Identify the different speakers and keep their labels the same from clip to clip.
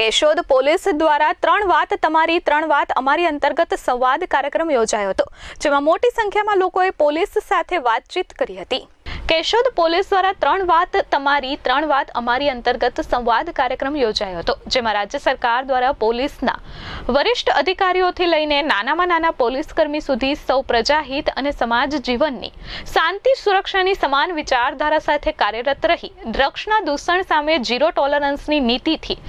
Speaker 1: Keshod police દ્વારા ત્રણ વાત તમારી, ત્રણ વાત અમારી અંતર્ગત સંવાદ કાર્યક્રમ યોજાયો હતો, જેમાં મોટી સંખ્યામાં લોકોએ પોલીસ સાથે વાતચીત કરી હતી. કેશોદ પોલીસ દ્વારા ત્રણ વાત તમારી, ત્રણ વાત અમારી અંતર્ગત સંવાદ કાર્યક્રમ યોજાયો હતો, જેમાં રાજ્ય સરકાર દ્વારા પોલીસના વરિષ્ઠ અધિકારીઓથી લઈને નાનામાં નાના પોલીસકર્મી સુધી સૌ પ્રજાહિત અને સમાજ જીવનની શાંતિ, સુરક્ષાની સમાન વિચારધારા સાથે કાર્યરત રહી. ડ્રગ્સના દૂષણ સામે ઝીરો ટોલરન્સની નીતિથી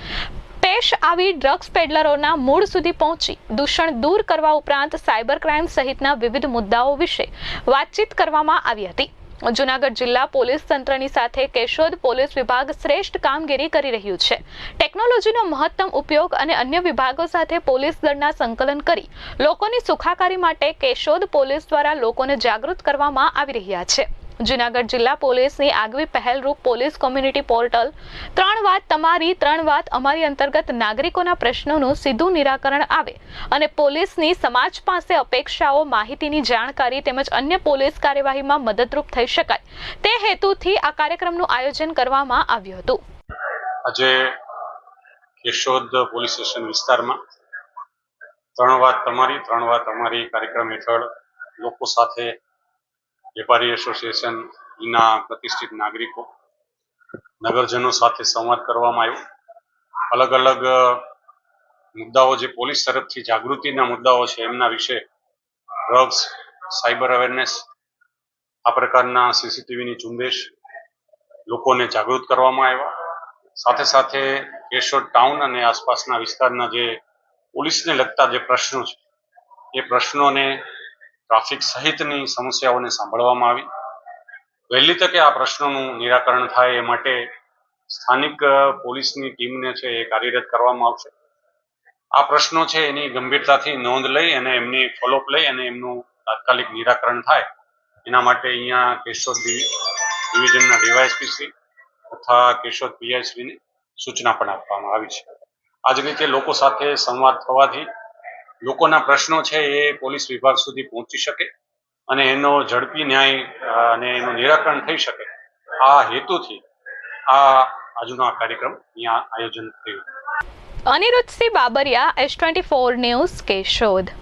Speaker 1: પેશ આવી ડ્રગ્સ પેડલરોના મૂળ સુધી પહોંચી. દૂષણ દૂર કરવા ઉપરાંત સાયબર ક્રાઇમ સહિતના વિવિધ મુદ્દાઓ વિશે વાતચીત કરવામાં આવી હતી. જુનાગઢ જિલ્લા પોલીસ તંત્રની સાથે કેશોદ પોલીસ વિભાગ શ્રેષ્ઠ કામગીરી કરી રહ્યું છે. ટેકનોલોજીનો મહત્તમ ઉપયોગ અને અન્ય વિભાગો સાથે પોલીસ દળના સંકલન કરી લોકોની સુખાકારી માટે કેશોદ પોલીસ દ્વારા લોકોને જાગૃત કરવામાં આવી રહ્યા છે. જુનાગઢ જિલ્લા પોલીસની આગવી પહેલરૂપ પોલીસ કોમ્યુનિટી પોર્ટલ. ત્રણ વાત તમારી, ત્રણ વાત અમારી અંતર્ગત નાગરિકોના પ્રશ્નોનું સીધું નિરાકરણ આવે અને પોલીસની સમાજ પાસે અપેક્ષાઓ, માહિતીની જાણકારી તેમજ અન્ય પોલીસ કાર્યવાહીમાં મદદરૂપ થઈ શકાય. તે હેતુથી આ કાર્યક્રમનું આયોજન કરવામાં આવ્યું હતું.
Speaker 2: આજે કેશોદ પોલીસ સ્ટેશન વિસ્તારમાં ત્રણ વાત તમારી, ત્રણ વાત અમારી કાર્યક્રમ હેઠળ લોકો સાથે વેપારી એસોસિએશનના પ્રતિષ્ઠિત નાગરિકો, નગરજનો સાથે સંવાદ કરવામાં આવ્યો. અલગ અલગ મુદ્દાઓ જે પોલીસ તરફથી જાગૃતિના મુદ્દાઓ છે, એમના વિશે ડ્રગ્સ, સાયબર અવેરનેસ, આ પ્રકારના સીસીટીવીની ઝુંબેશ લોકોને જાગૃત કરવામાં આવ્યા. સાથે સાથે કેશોદ ટાઉન અને આસપાસના વિસ્તારના જે પોલીસને લગતા જે પ્રશ્નો છે, એ પ્રશ્નોને ટ્રાફિક સહિતની સમસ્યાઓને સાંભળવામાં આવી. વહેલી તકે આ પ્રશ્નોનું નિરાકરણ થાય એ માટે સ્થાનિક પોલીસની ટીમને છે એ કાર્યરત કરવામાં આવશે. આ પ્રશ્નો છે એની ગંભીરતાથી નોંધ લઈ અને એમની ફોલોઅપ લઈ અને એમનું તાત્કાલિક નિરાકરણ થાય. એના માટે અહીંયા કેશોદ ડિવિ- ડિવિઝનના ડીવાયએસપીસી તથા કેશોદ પીઆઈ શ્રીને સૂચના પણ આપવામાં આવી છે. આ જ રીતે લોકો સાથે સંવાદ થવાથી લોકોના પ્રશ્નો છે એ પોલીસ વિભાગ સુધી પહોંચી શકે અને એનો ઝડપી ન્યાય અને એનું નિરાકરણ થઈ શકે. આ હેતુથી આ આજનો આ કાર્યક્રમ અહીંયા આયોજન થયું.
Speaker 1: Anirudhsinh Babariya S twenty four news Keshod.